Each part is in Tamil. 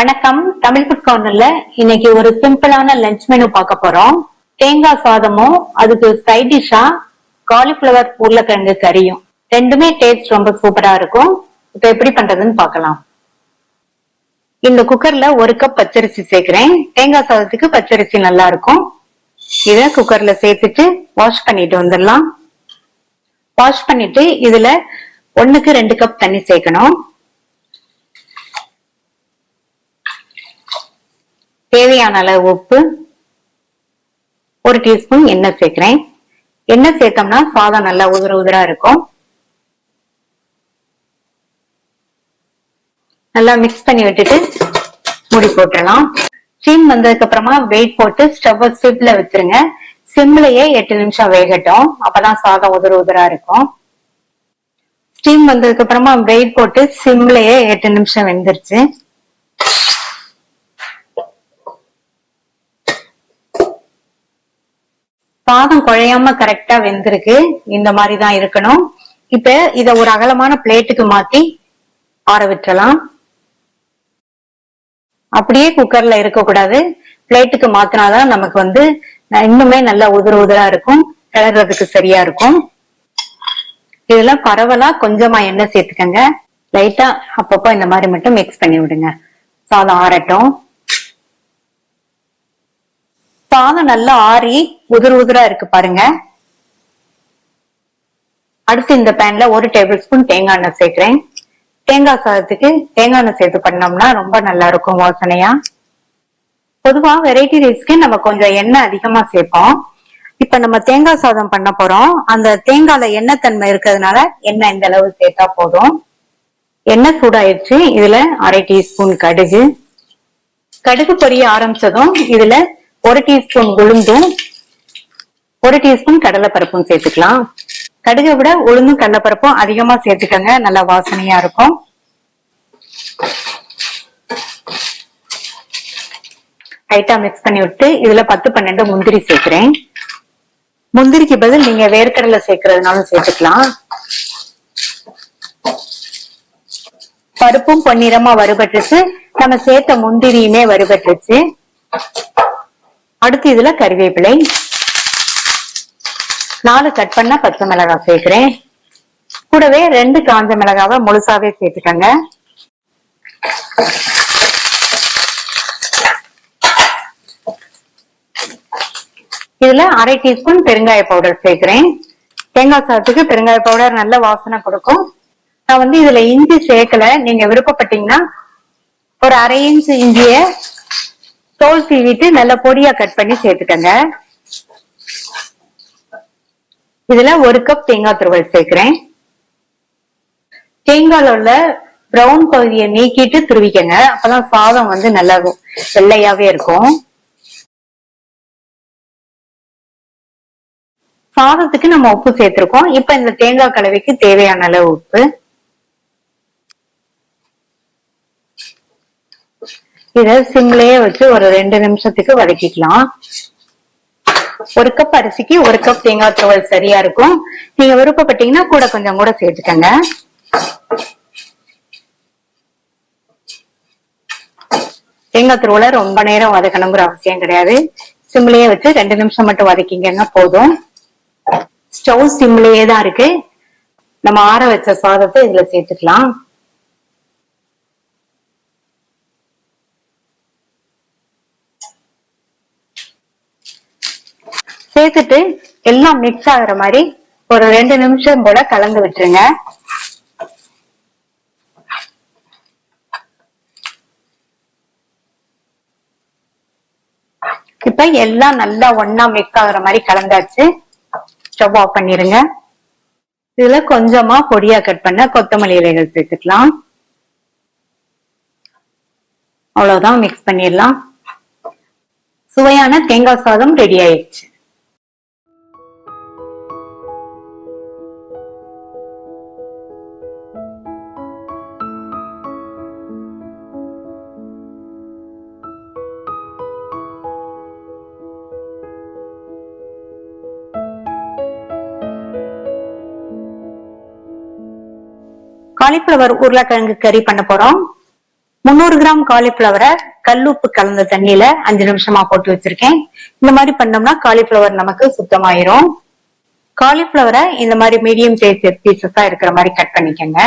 வணக்கம். தமிழ் ஃபுட் கார்னர்ல இன்னைக்கு ஒரு சிம்பிளான லஞ்ச் மெனு பார்க்க போறோம். தேங்காய் சாதமும் அதுக்கு சைட் டிஷ்ஷா காலிஃபிளவர் உருளைக்கிழங்கு கறியும். ரெண்டுமே டேஸ்ட் ரொம்ப சூப்பரா இருக்கும். இப்ப எப்படி பண்றதுன்னு பார்க்கலாம். இந்த குக்கர்ல ஒரு கப் பச்சரிசி சேர்க்கிறேன். தேங்காய் சாதத்துக்கு பச்சரிசி நல்லா இருக்கும். இத குக்கர்ல சேர்த்துட்டு வாஷ் பண்ணிட்டு வந்துடலாம். வாஷ் பண்ணிட்டு இதுல ஒண்ணுக்கு ரெண்டு கப் தண்ணி சேர்க்கணும். தேவையான அளவு உப்பு ஒரு டீஸ்பூன் எண்ணெய் சேர்க்கிறேன். எண்ணெய் சேர்த்தோம்னா சாதம் நல்லா உதிர உதிரா இருக்கும். நல்லா மிக்ஸ் பண்ணி விட்டுட்டு மூடி போட்டுடலாம். ஸ்டீம் வந்ததுக்கு அப்புறமா வெயிட் போட்டு ஸ்டவ் சிப்ல வச்சிருங்க. சிம்லயே எட்டு நிமிஷம் வேகட்டும். அப்பதான் சாதம் உதிர உதிரா இருக்கும். ஸ்டீம் வந்ததுக்கு அப்புறமா வெயிட் போட்டு சிம்லயே எட்டு நிமிஷம் வெந்துருச்சு. சாதம் குழையாம கரெக்டா வெந்திருக்கு. இந்த மாதிரி தான் இருக்கணும். இப்ப இத ஒரு அகலமான பிளேட்டுக்கு மாத்தி ஆற விட்டுறலாம். அப்படியே குக்கர்ல இருக்கக்கூடாது. பிளேட்டுக்கு மாத்தினாதான் நமக்கு வந்து இன்னுமே நல்லா உதிர உதிரா இருக்கும். கிளறதுக்கு சரியா இருக்கும். இதெல்லாம் பரவலா கொஞ்சமா எண்ணெய் சேர்த்துக்கங்க. லைட்டா அப்பப்போ இந்த மாதிரி மட்டும் மிக்ஸ் பண்ணி விடுங்க. சாதம் ஆறட்டும். பாதம் நல்லா ஆறி உதிர் உதிரா இருக்கு பாருங்க. அடுத்து இந்த பேன்ல ஒரு டேபிள் ஸ்பூன் தேங்காய் எண்ணெய் சேர்க்கிறேன். தேங்காய் சாதத்துக்கு தேங்காய் எண்ணெய் சேர்த்து பண்ணோம்னா ரொம்ப நல்லா இருக்கும் வாசனையா. பொதுவா வெரைட்டி ரைஸ்க்கு நம்ம கொஞ்சம் எண்ணெய் அதிகமா சேர்ப்போம். இப்ப நம்ம தேங்காய் சாதம் பண்ண போறோம். அந்த தேங்காயில எண்ணெய் தன்மை இருக்கிறதுனால எண்ணெய் இந்த அளவு சேர்த்தா போதும். எண்ணெய் சூடாயிருச்சு. இதுல அரை டீஸ்பூன் கடுகு. கடுகு பொரிய ஆரம்பிச்சதும் இதுல ஒரு டீஸ்பூன் உளுந்தும் ஒரு டீஸ்பூன் கடலைப்பருப்பும் சேர்த்துக்கலாம். கடுகை விட உளுந்தும் கடலைப்பருப்பும் அதிகமா சேர்த்துக்கங்க. நல்லா வாசனையா இருக்கும். லைட்டா மிக்ஸ் பண்ணி விட்டு இதுல பத்து பன்னெண்டு முந்திரி சேர்க்கிறேன். முந்திரிக்கு பதில் நீங்க வேர்க்கடலை சேர்க்கறதுனாலும் சேர்த்துக்கலாம். பருப்பும் பொன்னிறமா வறுபட்டுச்சு நம்ம சேர்த்த முந்திரியுமே வறுபட்டுச்சு அடுத்து இதுல கறிவேப்பிலை நாலு கட் பண்ண பச்சை மிளகாய் சேர்க்கிறேன். கூடவே ரெண்டு காஞ்ச மிளகாவை முழுசாவே சேர்த்துக்கங்க. இதுல அரை டீஸ்பூன் பெருங்காய பவுடர் சேர்க்கிறேன். தேங்காய் சாதத்துக்கு பெருங்காய பவுடர் நல்ல வாசனை கொடுக்கும். நான் வந்து இதுல இஞ்சி சேர்க்கல. நீங்க விருப்பப்பட்டீங்கன்னா ஒரு அரை இன்ச் இஞ்சிய தோல் சீவிட்டு நல்ல பொடியா கட் பண்ணி சேர்த்துக்கங்க. இதுல ஒரு கப் தேங்காய் துருவல் சேர்க்கிறேன். தேங்காயில உள்ள ப்ரௌன் பகுதியை நீக்கிட்டு துருவிக்கங்க. அப்பதான் சாதம் வந்து நல்லா வெள்ளையாவே இருக்கும். சாதத்துக்கு நம்ம உப்பு சேர்த்திருக்கோம். இப்ப இந்த தேங்காய் கலவைக்கு தேவையான அளவு உப்பு. இத சிம்லயே வச்சு ஒரு ரெண்டு நிமிஷத்துக்கு வதக்கிக்கலாம். ஒரு கப் அரிசிக்கு ஒரு கப் தேங்காய் துவல் சரியா இருக்கும். நீங்க விருப்பப்பட்டீங்கன்னா கூட கொஞ்சம் கூட சேர்த்துக்கங்க. தேங்காய் துருவலை ரொம்ப நேரம் வதக்கணுங்கிற அவசியம் கிடையாது. சிம்லயே வச்சு ரெண்டு நிமிஷம் மட்டும் வதக்கிங்கன்னா போதும். ஸ்டவ் சிம்லயே தான் இருக்கு. நம்ம ஆற வச்ச சாதத்தை இதுல சேர்த்துக்கலாம். சேர்த்துட்டு எல்லாம் மிக்ஸ் ஆகுற மாதிரி ஒரு ரெண்டு நிமிஷம் போல கலந்து விட்டுருங்க. இப்ப எல்லாம் நல்லா ஒன்னா மிக்ஸ் ஆகுற மாதிரி கலந்தாச்சு. ஸ்டவ் ஆஃப் பண்ணிருங்க. இதுல கொஞ்சமா பொடியா கட் பண்ண கொத்தமல்லி இலைகள் சேர்த்துக்கலாம். அவ்வளவுதான் மிக்ஸ் பண்ணிடலாம். சுவையான தேங்காய் சாதம் ரெடி ஆயிடுச்சு. காலிஃபிளவர் உருளைக்கிழங்கு கறி பண்ண போறோம். முந்நூறு கிராம் காலிஃபிளவரை கல்லுப்பு கலந்த தண்ணியில அஞ்சு நிமிஷமா போட்டு வச்சிருக்கேன். இந்த மாதிரி பண்ணோம்னா காலிஃபிளவர் நமக்கு சுத்தமாயிரும். காலிஃபிளவரை இந்த மாதிரி மீடியம் சைஸ் பீசஸா இருக்கிற மாதிரி கட் பண்ணிக்கோங்க.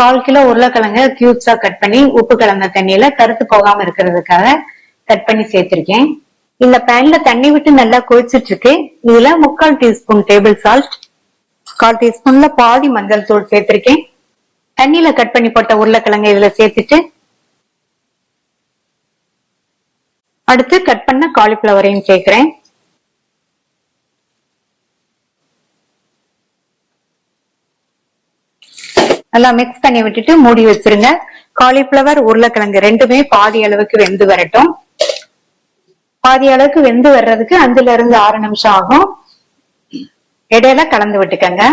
கால் கிலோ உருளைக்கிழங்கு கியூப்ஸா கட் பண்ணி உப்பு கலந்த தண்ணியில கருத்து போகாம இருக்கிறதுக்காக கட் பண்ணி சேர்த்திருக்கேன். இந்த பேன்ல தண்ணி விட்டு நல்லா கொதிச்சிட்டு இருக்கு இதுல முக்கால் டீஸ்பூன் டேபிள் சால்ட் கால் டீஸ்பூன்ல பாதி மஞ்சள் தூள் சேர்த்திருக்கேன். தண்ணியில கட் பண்ணி போட்ட உருளைக்கிழங்கு இதுல சேர்த்துட்டு அடுத்து கட் பண்ண காலிஃபிளவரையும் சேர்க்கிறேன். நல்லா மிக்ஸ் பண்ணி விட்டுட்டு மூடி வச்சிருங்க. காலிஃபிளவர் உருளைக்கிழங்கு ரெண்டுமே பாதி அளவுக்கு வெந்து வரட்டும். பாதி அளவுக்கு வெந்து வர்றதுக்கு அஞ்சுல இருந்து ஆறு நிமிஷம் ஆகும். இடையில கலந்து விட்டுக்கங்க.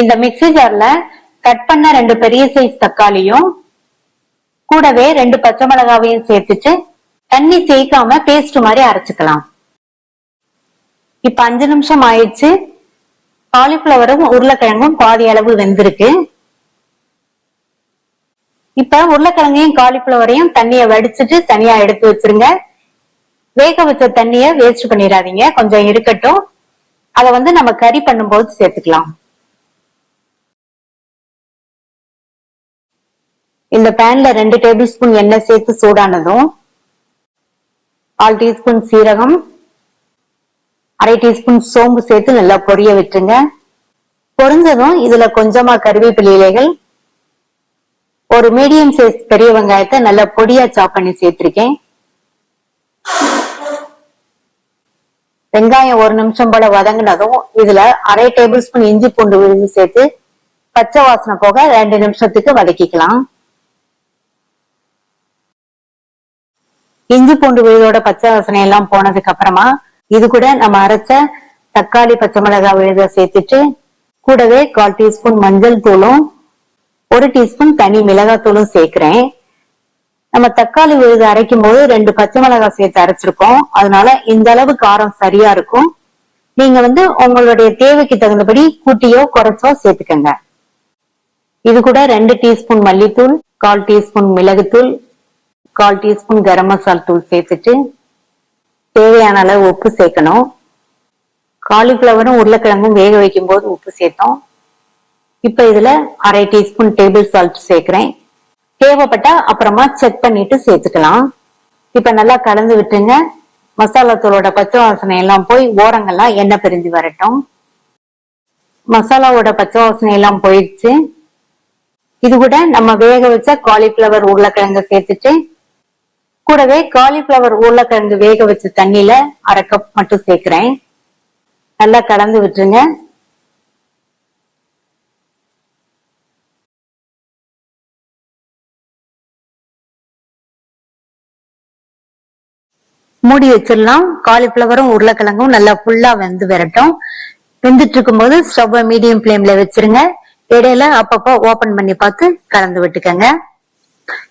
இந்த மிக்சி ஜார்ல கட் பண்ண ரெண்டு பெரிய சைஸ் தக்காளியும் கூடவே ரெண்டு பச்சை மிளகாவையும் சேர்த்துட்டு தண்ணி சேர்க்காம பேஸ்ட் மாதிரி அரைச்சுக்கலாம். இப்ப அஞ்சு நிமிஷம் ஆயிடுச்சு. காலிஃபிளவரும் உருளைக்கிழங்கும் பாதி அளவு வெந்திருக்கு. இப்ப உருளைக்கிழங்கையும் காலிஃபிளவரையும் தண்ணிய வடிச்சிட்டு தனியா எடுத்து வச்சிருங்க. வேக வச்ச தண்ணிய வேஸ்ட் பண்ணிடாதீங்க. கொஞ்சம் இருக்கட்டும். அத வந்து நம்ம கறி பண்ணும்போது சேர்த்துக்கலாம். இந்த பேன்ல ரெண்டு டேபிள் ஸ்பூன் எண்ணெய் சேர்த்து சூடானதும் கால் டீஸ்பூன் சீரகம் அரை டீஸ்பூன் சோம்பு சேர்த்து நல்லா பொரிய விட்டுருங்க. பொரிஞ்சதும் இதுல கொஞ்சமா கருவேப்பிலை இலைகள் ஒரு மீடியம் சைஸ் பெரிய வெங்காயத்தை நல்லா பொடியா சாப் பண்ணி சேர்த்திருக்கேன். வெங்காயம் ஒரு நிமிஷம் போல வதங்கினதும் இதுல அரை டேபிள் ஸ்பூன் இஞ்சி பூண்டு விழுந்து சேர்த்து பச்சை வாசனை போக ரெண்டு நிமிஷத்துக்கு வதக்கிக்கலாம். இஞ்சி பூண்டு விழுதோட பச்சை வாசனை எல்லாம் போனதுக்கு அப்புறமா இது கூட நம்ம அரைச்ச தக்காளி பச்சை மிளகாய் விழுத சேர்த்துட்டு கூடவே கால் டீஸ்பூன் மஞ்சள் தூளும் ஒரு டீஸ்பூன் தனி மிளகாய் தூளும் சேர்க்கிறேன். நம்ம தக்காளி விழுது அரைக்கும் போது ரெண்டு பச்சை மிளகாய் சேர்த்து அரைச்சிருக்கோம். அதனால இந்த அளவு காரம் சரியா இருக்கும். நீங்க வந்து உங்களுடைய தேவைக்கு தகுந்தபடி கூட்டியோ குறைச்சோ சேர்த்துக்கங்க. இது கூட ரெண்டு டீஸ்பூன் மல்லித்தூள் கால் டீஸ்பூன் மிளகுத்தூள் கால் டீஸ்பூன் கரம் மசால் தூள் சேர்த்துட்டு தேவையான அளவு உப்பு சேர்க்கணும். காலிஃப்ளவரும் உருளைக்கிழங்கும் வேக வைக்கும் போது உப்பு சேர்த்தோம். இப்போ இதுல அரை டீஸ்பூன் டேபிள் சால்ட் சேர்க்குறேன். தேவைப்பட்டா அப்புறமா செக் பண்ணிட்டு சேர்த்துக்கலாம். இப்ப நல்லா கலந்து விட்டுங்க மசாலா தூளோட பச்சை வாசனை எல்லாம் போய் ஓரங்கள்லாம் எண்ணெய் பிரிஞ்சு வரட்டும். மசாலாவோட பச்சை வாசனை எல்லாம் போயிடுச்சு. இது கூட நம்ம வேக வச்ச காலிஃபிளவர் உருளைக்கிழங்கு சேர்த்துட்டு கூடவே காலிஃபிளவர் உருளைக்கிழங்கு வேக வச்ச தண்ணியில அரை கப் மட்டும் சேர்க்கிறேன். நல்லா கலந்து விட்டுருங்க. மூடி வச்சிடலாம். காலிஃபிளவரும் உருளைக்கிழங்கும் நல்லா ஃபுல்லா வெந்து விரட்டும். வெந்துட்டு இருக்கும்போது ஸ்டவ் மீடியம் ஃப்ளேம்ல வச்சிருங்க. இடையில அப்பப்போ ஓபன் பண்ணி பார்த்து கலந்து விட்டுக்கங்க.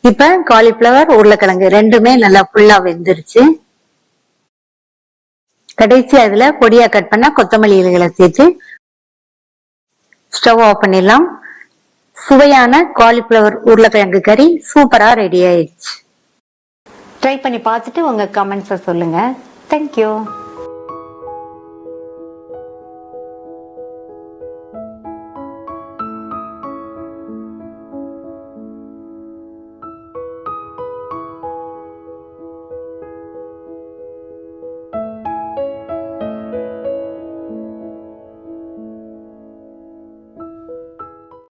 இப்ப காலிஃபிளவர் உருளைக்கிழங்கு ரெண்டுமே நல்லா ஃபுல்லா வெந்துருச்சு. கடைசி அதுல பொடியா கட் பண்ண கொத்தமல்லி இலைகளை சேர்த்து ஸ்டவ் ஆஃப் பண்ணிடலாம். சுவையான காலிஃபிளவர் உருளைக்கிழங்கு கறி சூப்பரா ரெடி ஆயிடுச்சு. ட்ரை பண்ணி பார்த்துட்டு உங்க கமெண்ட்ஸை சொல்லுங்க. தேங்க்யூ